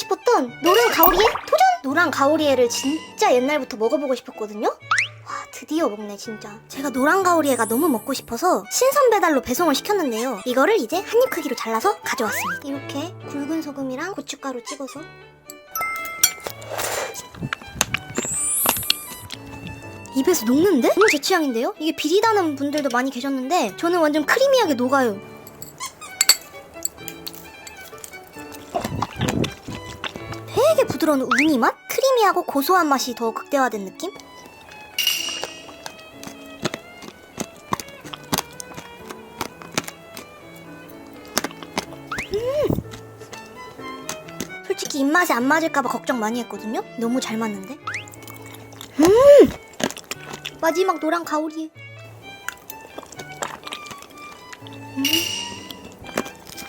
싶었던 노랑 가오리에 도전! 노랑 가오리에를 진짜 옛날부터 먹어보고 싶었거든요? 와 드디어 먹네 진짜 제가 노랑 가오리에가 너무 먹고 싶어서 신선 배달로 배송을 시켰는데요 이거를 이제 한 입 크기로 잘라서 가져왔습니다 이렇게 굵은 소금이랑 고춧가루 찍어서 입에서 녹는데? 너무 제 취향인데요? 이게 비리다는 분들도 많이 계셨는데 저는 완전 크리미하게 녹아요 되게 부드러운 우니 맛? 크리미하고 고소한 맛이 더 극대화된 느낌? 음! 솔직히 입맛에 안 맞을까봐 걱정 많이 했거든요? 너무 잘 맞는데? 음! 마지막 노랑 가오리